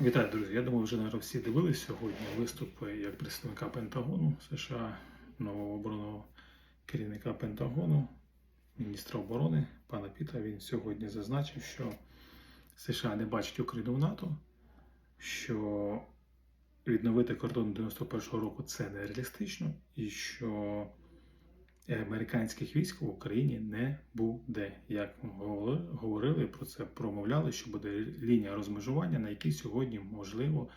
Вітаю, друзі. Я думаю, вже наверное, всі дивились сьогодні виступи як представника Пентагону США, нового оборонного керівника Пентагону, міністра оборони пана Піта. Він сьогодні зазначив, що США не бачить Україну в НАТО, що відновити кордон 91-го року це нереалістично, і що американських військ в Україні не буде. Як говорили про це, промовляли, що буде лінія розмежування, на якій сьогодні можливо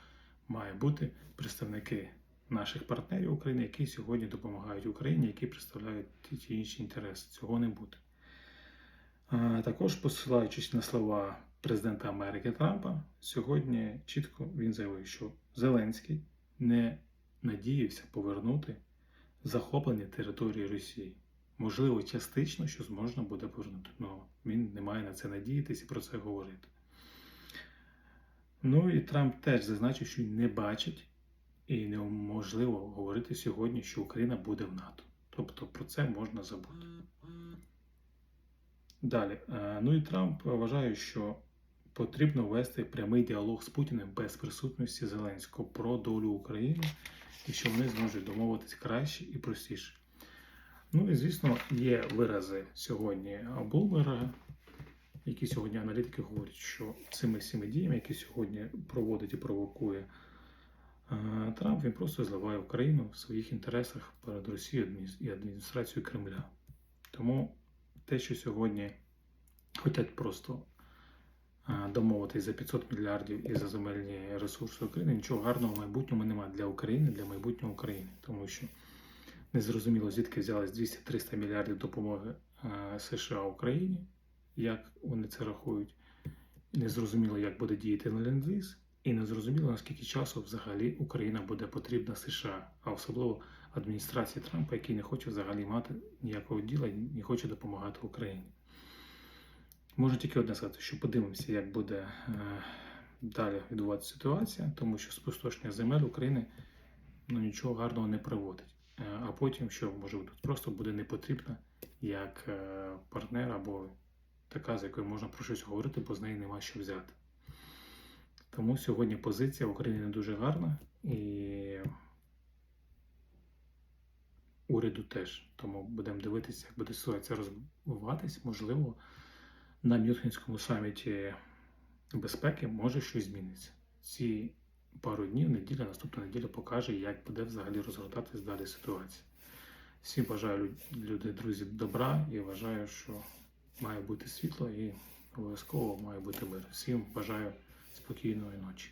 має бути представники наших партнерів України, які сьогодні допомагають Україні, які представляють ті чи інші інтереси. Цього не буде. Також посилаючись на слова президента Америки Трампа, сьогодні чітко він заявив, що Зеленський не надіявся повернути захоплені території Росії. Можливо, частично щось можна буде повернути, але він не має на це надіятися і про це говорити. Ну і Трамп теж зазначив, що не бачить і неможливо говорити сьогодні, що Україна буде в НАТО. Тобто про це можна забути. Далі. Е, Ну і Трамп вважає, що потрібно вести прямий діалог з Путіним без присутності Зеленського про долю України і що вони зможуть домовитись краще і простіше. Ну і звісно, є вирази сьогодні Блумера, які сьогодні аналітики говорять, що цими всіми діями, які сьогодні проводить і провокує е, Трамп, він просто зливає Україну в своїх інтересах перед Росією і адміністрацією Кремля. Тому те, що сьогодні хочуть просто домовитись за 500 мільярдів і за земельні ресурси України, нічого гарного в майбутньому немає для України, для майбутнього України, тому що незрозуміло, звідки взялось 200-300 мільярдів допомоги США Україні, як вони це рахують, незрозуміло, як буде діяти ленд-ліз, і незрозуміло, наскільки часу взагалі Україна буде потрібна США, а особливо адміністрації Трампа, який не хоче взагалі мати ніякого діла і не хоче допомагати Україні. Можу тільки одне сказати, що подивимося, як буде е, далі відбуватися ситуація, тому що спустошення земель України ну, нічого гарного не приводить. Е, А потім, що може бути, просто буде не потрібна як е, партнер або така, з якою можна про щось говорити, бо з неї нема що взяти. Тому сьогодні позиція в Україні не дуже гарна і уряду теж. Тому будемо дивитися, як буде ситуація розвиватись. Можливо, на Мюнхенському саміті безпеки може щось зміниться. Ці пару днів, неділя, наступна неділя покаже, як буде взагалі розгортатись далі ситуація. Всім бажаю люди, друзі, добра і вважаю, що має бути світло і обов'язково має бути мир. Всім бажаю спокійної ночі.